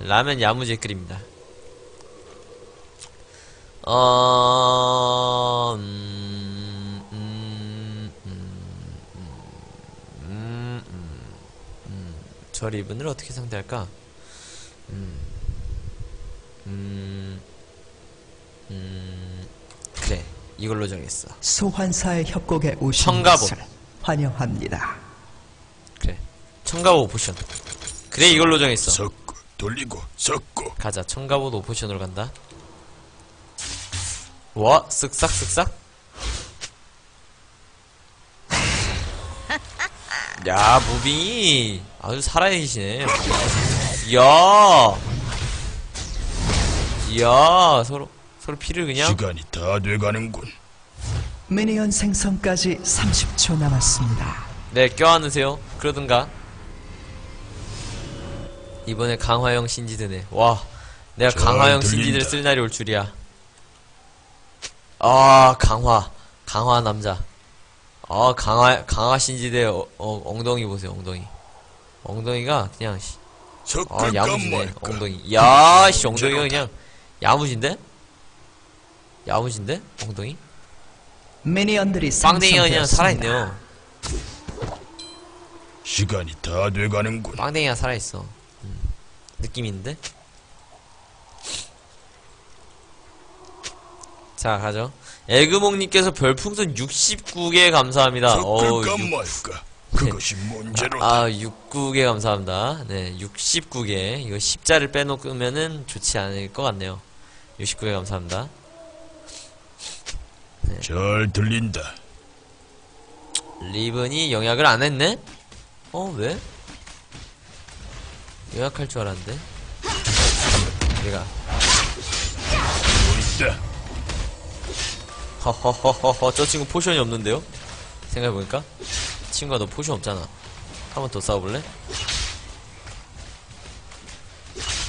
라면 야무지게 끓입니다. 어, 음, 음, 음, 음, 음, 음. 저 리븐을 어떻게 상대할까? 음, 음, 음, 그래. 이걸로 정했어. 소환사의 협곡에 오신 청가보. 것을 환영합니다. 그래. 청가보 오포션. 그래, 이걸로 정했어. 돌리고 섞고. 가자 청가보도 오포션으로 간다. 와 쓱싹 쓱싹. 야 무빙이 아주 살아계시네. 이야. 이야 서로 서로 피를 그냥. 시간이 다 돼가는군. 미니언 생성까지 30초 남았습니다. 네 껴안으세요. 그러든가 이번에 강화형 신지드네. 와 내가 강화형 들린다. 신지드를 쓸 날이 올 줄이야. 아 강화. 강화 남자. 아 강화 강화 신지드 어, 어, 엉덩이 보세요 엉덩이. 엉덩이가 그냥 씨, 아 야무지네. 엉덩이. 야씨 엉덩이가 그냥 야무진데? 야무진데 엉덩이? 미니언들이 빵댕이가 그냥. 살아있네요. 시간이 다 돼가는군. 빵댕이가 살아있어. 음. 느낌 있는데? 자, 가죠. 에그몽님께서 별풍선 69개 감사합니다. 어우, 섞을까 육- 말까. 그것이 문제로다. 아, 69개 감사합니다. 네, 69개. 이거 10자를 빼놓으면은 좋지 않을 것 같네요. 69개 감사합니다. 잘 들린다. 리븐이 영약을 안 했네? 어, 왜? 영약할 줄 알았는데? 얘가. 있다. 허허허허허 저 친구 포션이 없는데요? 생각해보니까 친구가 너 포션 없잖아 한 번 더 싸워볼래?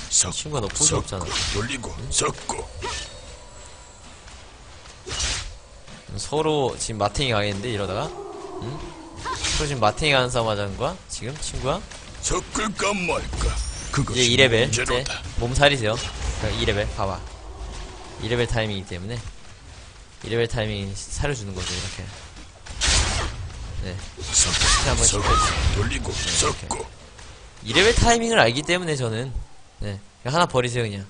친구가 너 포션 없잖아 돌리고 섞고 서로 지금 마탱이 가겠는데 이러다가? 응? 서로 지금 마탱이 가는 싸움 하자는 거야? 지금 친구야? 섞을까 말까. 그것이 이제 2레벨 이제 문제로다. 몸살이세요 2레벨 봐봐 2레벨 타이밍이기 때문에 2레벨 타이밍 사려주는 거죠 이렇게 네 한번 섞고. 돌리고 섞고 2레벨 타이밍을 알기 때문에 저는 네 그냥 하나 버리세요 그냥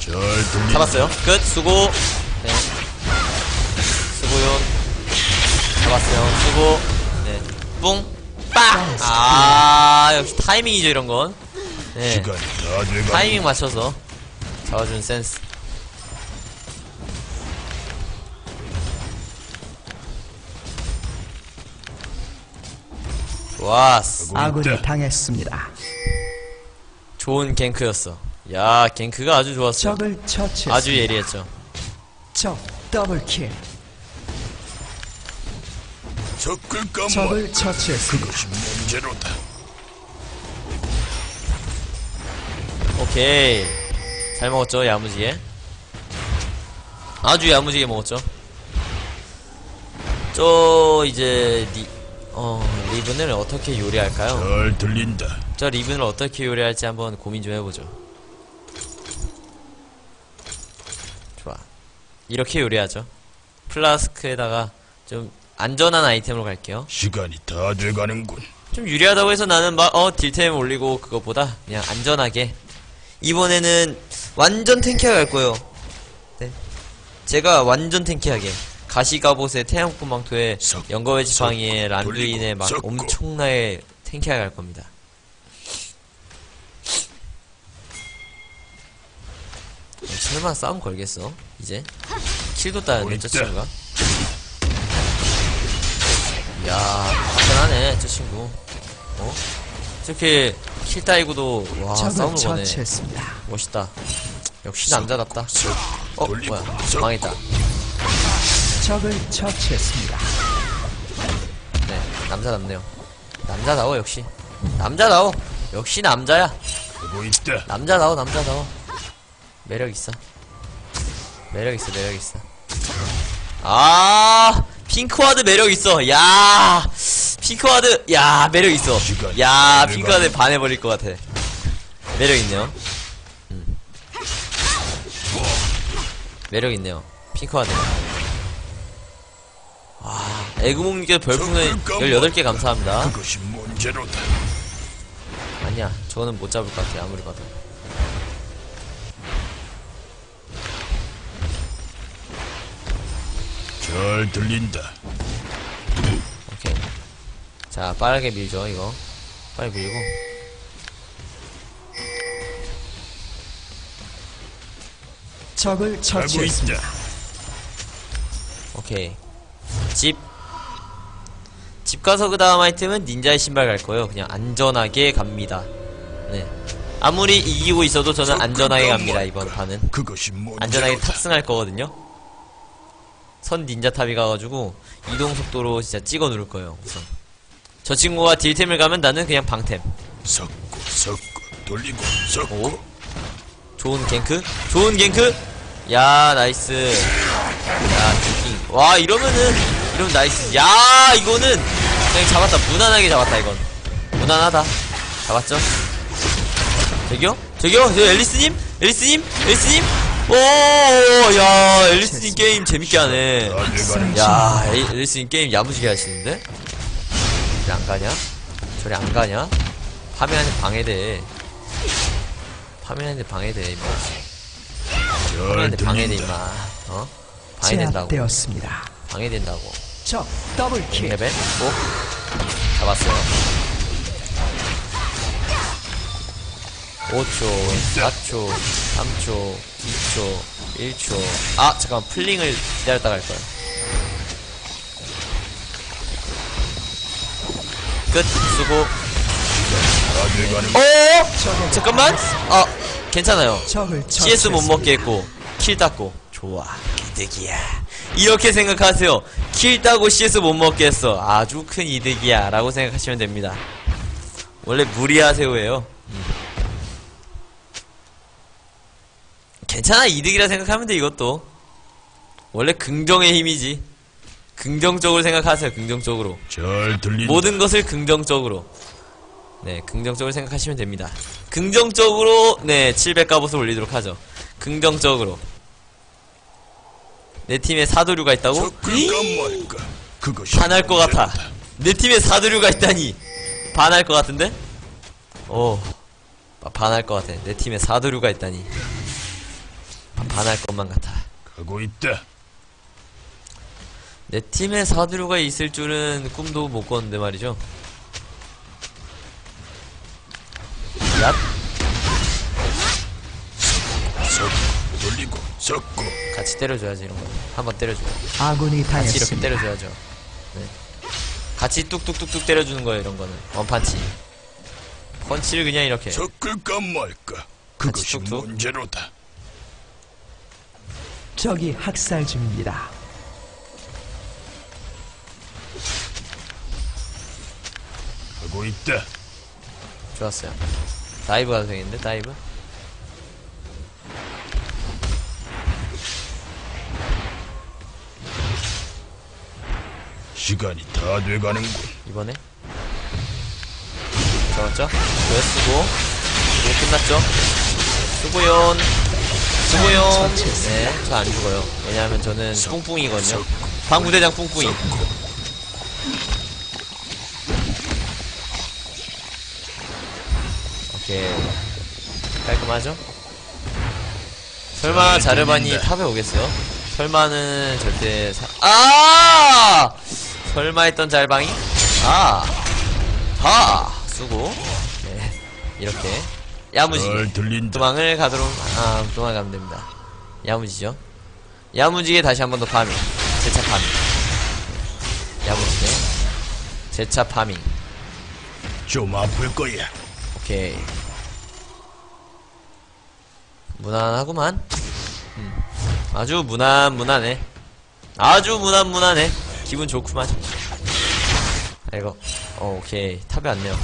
잘. 잡았어요. 끝. 수고. 네. 수고요. 잡았어요. 수고. 네. 뿡. 빡! 아, 역시 타이밍이죠, 이런 건. 네. 타이밍 맞춰서 잡아주는 센스. 좋았어. 아군이 당했습니다. 좋은 갱크였어. 야, 갱크가 아주 좋았어. 적을. 아주 예리했죠. 적 더블킬. 말까. 적을 처치했습니다. 그것이 문제로다. 오케이 잘 먹었죠 야무지게 아주 야무지게 먹었죠 저 이제 리, 어 리븐을 어떻게 요리할까요? 잘 들린다. 저 리븐을 어떻게 요리할지 한번 고민 좀 해보죠 좋아 이렇게 요리하죠 플라스크에다가 좀 안전한 아이템으로 갈게요 시간이 다 돼가는군. 좀 유리하다고 해서 나는 막, 어, 딜템 올리고 그것보다 그냥 안전하게. 이번에는 완전 탱키하게 갈 거예요. 네. 제가 완전 탱키하게. 가시가봇에 태양꽃망토에 섞, 연거외 지팡이에 섞고, 란두인에 막 섞고. 엄청나게 탱키하게 갈 겁니다. 어, 설마 싸움 걸겠어? 이제? 킬도 따였네, 저 있다. 친구가. 이야, 화끈하네, 저 친구. 어? 저렇게 킬 따이고도, 와, 싸움을 거네. 멋있다. 역시 남자답다. 어, 뭐야. 망했다. 적을 처치했습니다. 네, 남자답네요. 남자다워, 역시. 남자다워. 역시 남자야. 있다. 남자다워, 남자다워. 매력 있어. 매력 있어, 매력 있어. 아, 핑크와드 매력 있어. 야, 핑크와드 야 매력 있어 시간. 야 핑크와드 반해버릴 것 같아 매력 있네요 음. 매력 있네요 핑크와드 와 애구몽님께서 별풍선 18개 감사합니다. 아니야 저거는 못 잡을 것 같아 아무리 봐도 잘 들린다. 오케이 자 빠르게 밀죠 이거 빨리 밀고 적을 처치했습니다. 오케이 집. 집 가서 그 다음 아이템은 닌자의 신발 갈 거예요. 그냥 안전하게 갑니다. 네. 아무리 이기고 있어도 저는 안전하게 갑니다, 이번 판은. 안전하게 탑승할 거거든요. 선 닌자 탑이 가가지고 이동 속도로 진짜 찍어 누를 거예요, 우선. 저 친구가 딜템을 가면 나는 그냥 방템. 섞고 섞고 돌리고 섞고 오. 좋은 갱크? 좋은 갱크? 야, 나이스. 야, 킹. 와, 이러면은, 이러면 나이스. 야, 이거는, 그냥 잡았다. 무난하게 잡았다, 이건. 무난하다. 잡았죠? 저기요? 저기요? 저 앨리스님? 앨리스님? 앨리스님? 오, 야, 앨리스님 게임 재밌게 하네. 야, 앨- 앨리스님 게임 야무지게 하시는데? 저리 안 가냐? 저리 안 가냐? 파밍하는 방해돼. 파밍하는데 방해돼, 임마. 잘 파밍하는데 방해돼. 임마. 어? 방해된다고. 제압되었습니다. 방해된다고. 적 더블 킬. 레벨? 꼭 잡았어요. 5초, 4초, 3초, 2초, 1초. 아, 잠깐만. 플링을 기다렸다 갈 거야. 끝. 수고. 어? 잠깐만. 아, 괜찮아요. CS 못. 먹게 했고 킬 땄고 좋아 이득이야 이렇게 생각하세요 킬 따고 CS 못 먹게 했어 아주 큰 이득이야 라고 생각하시면 됩니다 원래 무리하세요예요 음. 괜찮아 이득이라 생각하면 돼 이것도. 원래 긍정의 힘이지. 긍정적으로 생각하세요 긍정적으로. 잘 들린다. 모든 것을 긍정적으로. 네 긍정적으로 생각하시면 됩니다. 긍정적으로 네 700갑옷을 올리도록 하죠. 긍정적으로. 내 팀에 사도류가 있다고? 반할 것 같아. 내 팀에 사도류가 있다니. 반할 것 같은데? 오. 바- 반할 것 같아. 내 팀에 사도류가 있다니. 바- 반할 것만 같아 가고 있다. 내 팀에 사도류가 있을 줄은 꿈도 못 꿨는데 말이죠 얍 섞고 돌리고 섞고 같이 때려줘야지 이런 거. 한번 때려줘. 아군이 같이 이렇게 당했습니다. 때려줘야죠. 네. 같이 뚝뚝뚝뚝 때려주는 거예요 이런 거는. 원판치. 펀치를 그냥 이렇게. 섞을까 말까. 그것이 툭툭. 문제로다. 적이 학살 중입니다. 가고 있다. 좋았어요. 다이브 가도 되겠는데 다이브? 시간이 다 돼가는군. 이번에. 잡았죠? 네 수고. 수고 끝났죠? 수고연. 수고연. 네, 저 안 죽어요. 왜냐하면 저는 뿡뿡이거든요. 방구대장 뿡뿡이. 오케이. 깔끔하죠? 설마 잘 자르반이. 탑에 오겠어요? 설마는 절대 사... 아! 설마 했던 잘방이? 아! 하! 수고. 네. 이렇게. 야무지게. 잘 들린다. 도망을 가도록, 아, 도망가면 됩니다. 야무지죠? 야무지게 다시 한 번 더 파밍. 재차 파밍. 야무지게. 재차 파밍. 좀 아플 거야. 오케이. 무난하구만. 음. 아주 무난, 무난해. 아주 무난, 무난해. 기분 좋구만. 아이고. 어, 오케이. 탑이 왔네요.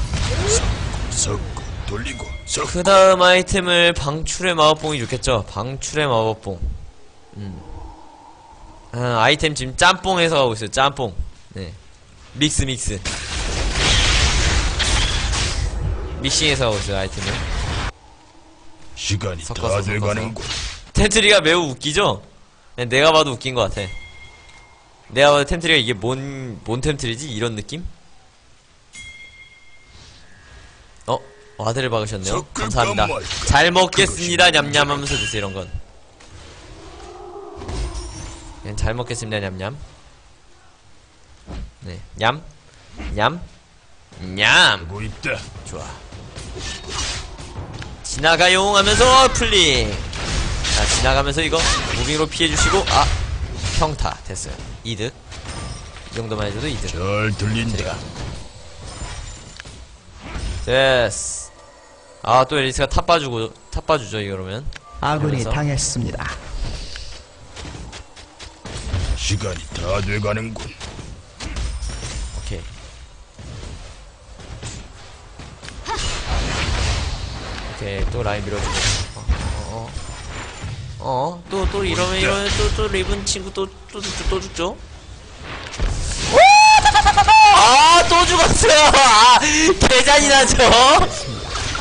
섞고 돌리고 그 다음 아이템을 방출의 마법봉이 좋겠죠? 방출의 마법봉. 음. 아, 아이템 지금 짬뽕해서 가고 있어요, 짬뽕. 네. 믹스, 믹스. 믹싱해서 하고 있어요 아이템을 시간이 섞어서, 다 섞어서. 돼가는군. 템트리가 매우 웃기죠? 그냥 내가 봐도 웃긴 것 같아 내가 봐도 템트리가 이게 뭔, 뭔 템트리지? 이런 느낌? 어? 와드를 박으셨네요 감사합니다. 잘 먹겠습니다 그것이 냠냠 하면서 드세요 이런 건 그냥 잘 먹겠습니다 냠냠 네 냠, 냠, 냠 있다. 좋아. 지나가용 하면서 플링. 자, 지나가면서 이거 무빙으로 피해주시고, 아, 평타. 됐어요. 이득. 이 정도만 해줘도 이득. 잘 들린다. 제가. 됐어. 아, 또 앨리스가 탑 봐주고, 탑 봐주죠, 이러면. 아군이 그래서? 당했습니다. 시간이 다 돼가는군. 오케이. 오케이, 또 라인 밀어주고. 어, 어, 또, 또 이러면, 이러면, 또, 또 리븐 친구 또, 또 죽죠, 또 죽죠? 오! 아, 또 죽었어요! 아, 개잔인하죠?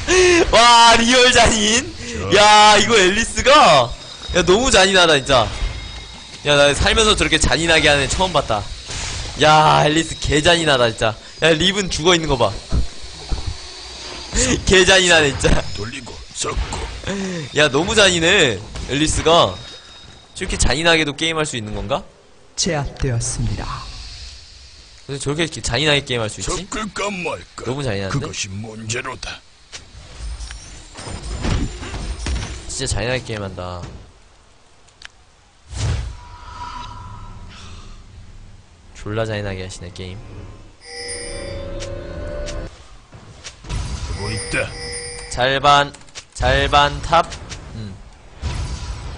와, 리얼 잔인? 야, 이거 앨리스가, 야, 너무 잔인하다, 진짜. 야, 나 살면서 저렇게 잔인하게 하는 애 처음 봤다. 야, 앨리스 개잔인하다, 진짜. 야, 립은 죽어 있는 거 봐. 개잔인하네, 진짜. 돌리고 섞고 야, 너무 잔인해. 앨리스가. 저렇게 잔인하게도 게임할 수 있는 건가? 제압되었습니다. 근데 저렇게 이렇게 잔인하게 게임할 수 있지? 섞을까 말까. 너무 잔인한데? 그것이 문제로다. 진짜 잔인하게 게임한다. 졸라 잔인하게 하시네, 게임. 하고 있다. 잘반, 잘반 탑. 음.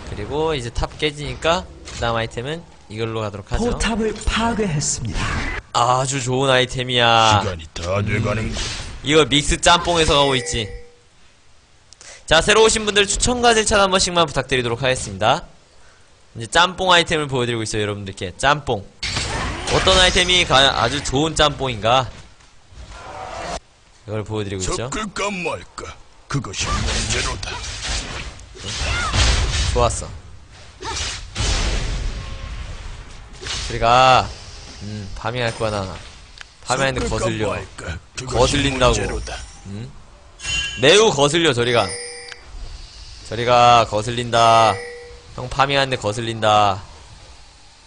그리고 이제 탑 깨지니까, 그 다음 아이템은 이걸로 가도록 하죠. 포탑을 파괴했습니다. 아주 좋은 아이템이야. 시간이 다 돼가는군. 이거 믹스 짬뽕에서 가고 있지. 자, 새로 오신 분들 추천과 절차 한 번씩만 부탁드리도록 하겠습니다. 이제 짬뽕 아이템을 보여드리고 있어요, 여러분들께. 짬뽕. 어떤 아이템이 가- 아주 좋은 짬뽕인가? 이걸 보여드리고 있죠. 섞을까 말까. 그것이 문제로다. 좋았어. 우리가, 음, 파밍할 거야, 나. 파밍하는데 섞을까 거슬려. 거슬린다고. 문제로다. 매우 거슬려 저리가 저리가 거슬린다. 형 파밍하는데 거슬린다.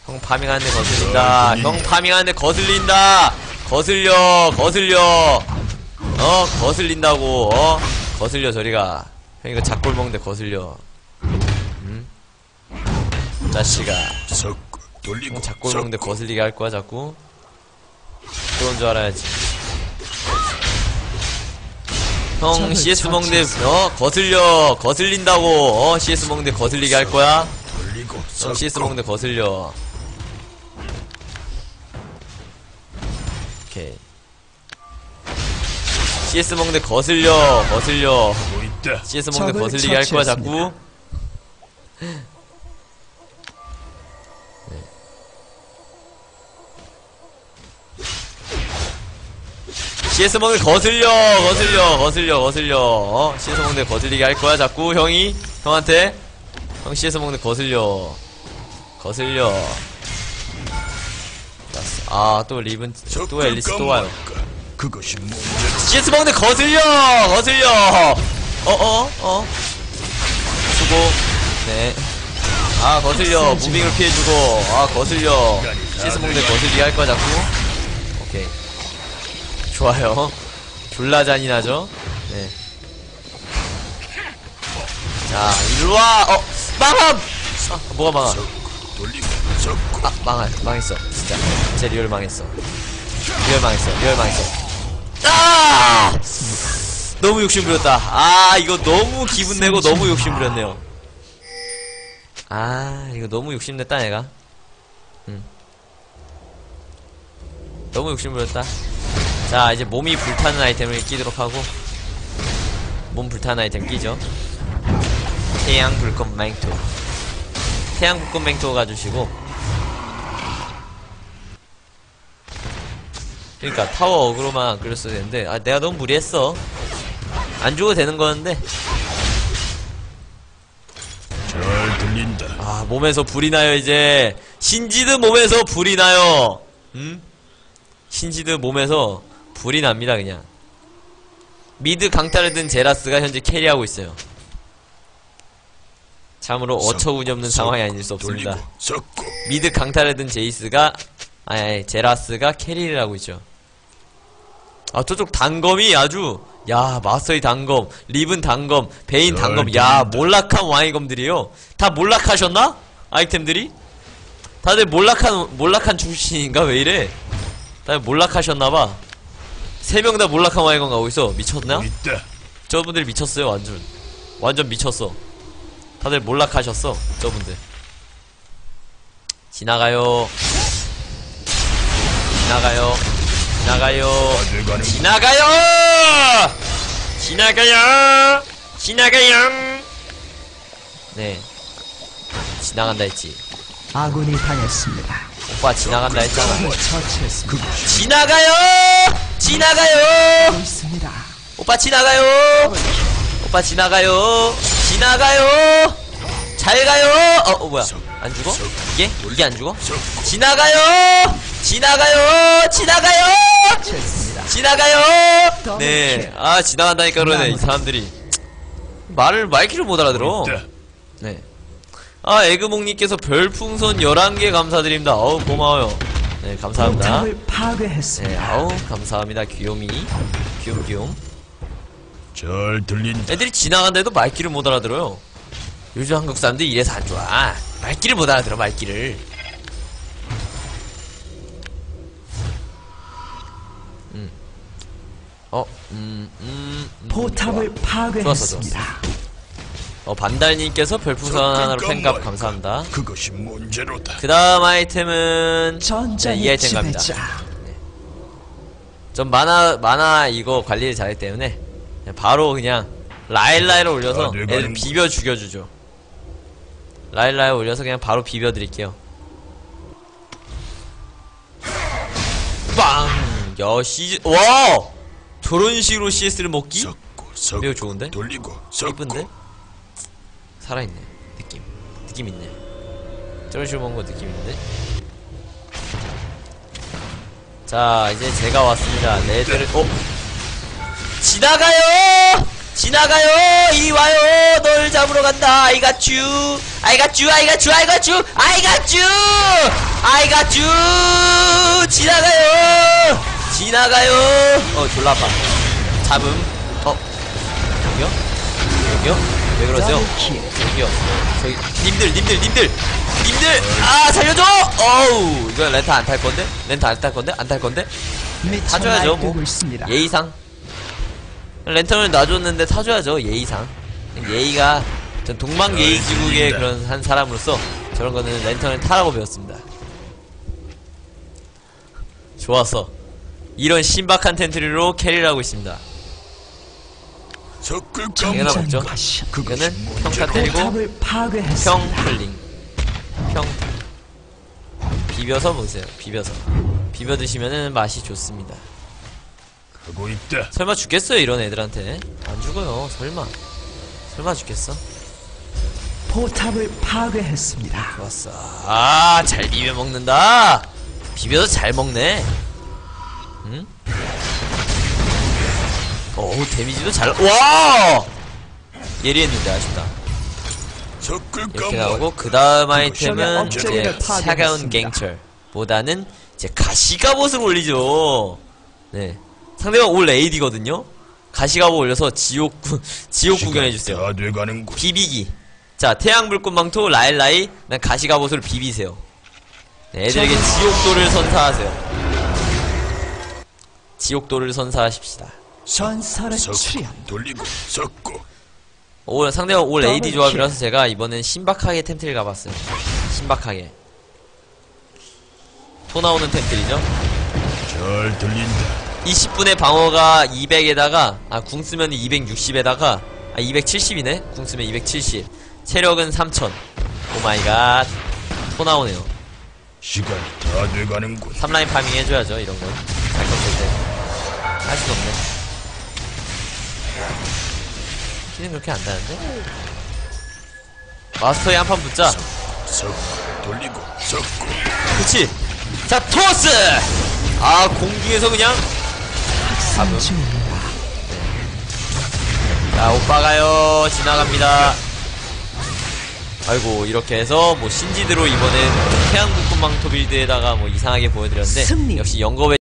형 파밍하는데 거슬린다. 어, 형 파밍하는데 거슬린다. 거슬려 거슬려. 어 거슬린다고 어? 거슬려 저리가. 형 이거 작골 먹는데 거슬려. 음 자식아. 섞고 돌리고 형 작골 먹는데 거슬리게 할 거야 자꾸? 그런 줄 알아야지 형 CS 먹는데. 어 거슬려 거슬린다고 어 CS 먹는데 거슬리게 할 거야 형 CS 먹는데 거슬려 오케이 CS 먹는데 거슬려 거슬려. CS 먹는데 적을 거슬리게 할 거야. 자꾸 CS 먹는데 거슬려 거슬려 거슬려 거슬려. 어? CS 먹는데 거슬리게 할 거야 자꾸 형이? 형한테? 형 CS 먹는데 거슬려. 거슬려. 아 또 리븐 또 앨리스 또 와요. 그것이 문제로다. CS 먹는데 거슬려! 거슬려! 어어 어? 수고. 네아 거슬려. 무빙을 피해주고. 아 거슬려. CS 먹는데 거슬리게 할 거야 자꾸. 오케이 좋아요. 졸라 잔인하죠? 네. 네자 일로와! 어 망함! 아 뭐가 망함? 아 망할 망했어. 진짜. 제 리얼 망했어. 리얼 망했어 리얼 망했어. 아! 너무 욕심 부렸다. 아 이거 너무 기분 내고 너무 욕심 부렸네요. 아 이거 너무 욕심 냈다 내가. 음. 너무 욕심 부렸다 자 이제 몸이 불타는 아이템을 끼도록 하고. 몸 불타는 아이템 끼죠. 태양 불꽃 맹토. 태양 불꽃 맹토 가주시고. 그러니까 타워 어그로만 안 끌었어야 되는데 아 내가 너무 무리했어. 안 죽어도 되는 거였는데. 잘 들린다. 아 몸에서 불이 나요 이제. 신지드 몸에서 불이 나요. 음? 신지드 몸에서 불이 납니다 그냥. 미드 강타를 든 제라스가 현재 캐리하고 있어요. 참으로 어처구니 없는 상황이 아닐 수 없습니다. 미드 강타를 든 제이스가 아니, 아니 제라스가 캐리를 하고 있죠. 아 저쪽 단검이 아주 야 마스터의 단검 리븐 단검 베인 단검. 야 몰락한 와이검들이요. 다 몰락하셨나? 아이템들이? 다들 몰락한 몰락한 출신인가? 왜 이래? 다들 몰락하셨나봐 세 명 다 몰락한 와이검 가고 있어. 미쳤나? 있다. 저분들 미쳤어요 완전. 완전 미쳤어. 다들 몰락하셨어 저분들. 지나가요. 지나가요. 지나가요. 다 지나가요! 지나가요! 지나가요! 네. 지나간다 했지. 아군이 당했습니다. 오빠 지나간다 했잖아. 처치했습니다. 지나가요 지나가요 있습니다. 오빠 지나가요. 오빠 지나가요. 지나가요. 잘 가요. 어, 어 뭐야? 안 죽어? 이게 이게 안 죽어? 지나가요. 지나가요. 지나가요. 지나가요. 네. 아 지나간다니까 그러네 이 사람들이 말을 말귀를 못 알아들어. 네. 아 에그몽님께서 별풍선 11개 감사드립니다. 어우 고마워요. 네 감사합니다. 네. 아우 감사합니다 귀요미 귀염귀염. 잘 들린다. 애들이 지나간데도 말귀를 못 알아들어요. 요즘 한국 사람들이 이래서 안 좋아. 말귀를 못 알아들어, 말귀를. 음. 어, 음, 음, 음. 포탑을 좋아. 파괴했습니다. 어, 반달님께서 별풍선 하나로 팬갑 감사합니다. 그것이 문제로다. 그 다음 아이템은, 네, 이 전장의 아이템 갑니다. 지배자. 전 만화, 만화 이거 관리를 잘했기 때문에, 그냥 바로 그냥, 라일라이를 올려서 아, 뇌가 애들 아닌 비벼 죽여주죠. 라일라이 올려서 그냥 바로 비벼 드릴게요. 빵! 야, 시즈, 와! 저런 식으로 CS를 먹기? 섞고 섞고 매우 좋은데? 돌리고 섞고 이쁜데? 살아있네. 느낌. 느낌 있네. 저런 먹는 거 느낌 있는데? 자, 이제 제가 왔습니다. 레드를, 어? 지나가요! 지나가요! 이리 와요! 널 잡으러 간다! I got you! I got you! I got you! I got! 지나가요! 지나가요! 어, 졸라 아파. 잡음. 어, 여기요? 여기요? 왜? 더블킬. 여기요. 저기, 님들, 님들, 님들! 님들! 아, 살려줘! 어우, 이거 렌트 안탈 건데? 렌트 안탈 건데? 안 탈 건데? 타줘야죠, 뭐. 날뛰고 있습니다. 예의상. 랜턴을 놔줬는데 타줘야죠, 예의상. 예의가, 전 동방 예의지국의 아, 그런 한 사람으로서 저런 거는 랜턴을 타라고 배웠습니다. 좋았어. 이런 신박한 텐트리로 캐리를 하고 있습니다. 섞을 당연한 까 거죠. 이거는 평타. 때리고 평 파괴했습니다. 클링. 평. 비벼서 보세요. 비벼서. 비벼 드시면은 맛이 좋습니다. 하고 있다. 설마 죽겠어요 이런 애들한테? 안 죽어요. 설마. 설마 죽겠어? 포탑을 파괴했습니다. 좋았어. 아, 잘 비벼 먹는다. 비벼서 잘 먹네. 어우, 데미지도 잘, 와! 예리했는데, 아쉽다. 이렇게 까 나오고, 그 다음 아이템은 이제 차가운. 갱철. 보다는 이제 가시갑옷을 올리죠. 네. 상대방 올 AD거든요? 가시갑옷 올려서 지옥, 구- 지옥 구경해주세요. 비비기. 자, 태양불꽃망토 라일라이, 난 가시갑옷으로 비비세요. 네, 애들에게 지옥도를 선사하세요. 지옥도를 선사하십시다. 전설의 출현. 돌리고 섞고 올, 상대방 올 AD 조합이라서 제가 이번엔 신박하게 템트를 가봤어요. 신박하게. 토 나오는 템트리죠. 잘 들린다. 20분의 방어가 200에다가, 아, 궁 쓰면 260에다가, 아, 270이네? 궁 쓰면 270. 체력은 3000. 오마이갓. 토 나오네요. 시간이 다 돼가는군. 3라인 파밍 해줘야죠 이런 건. 잘 컸을 때. 할 수는 없네. 피는 그렇게 안 나는데? 마스터에 한 판 붙자. 돌리고 섞고 그치? 자, 토스! 아, 공중에서 그냥. 학살 중입니다. 자, 오빠가요. 지나갑니다. 아이고, 이렇게 해서, 뭐, 신지드로 이번엔 태양국군 망토 빌드에다가 뭐 이상하게 보여드렸는데, 승리. 역시 영겁의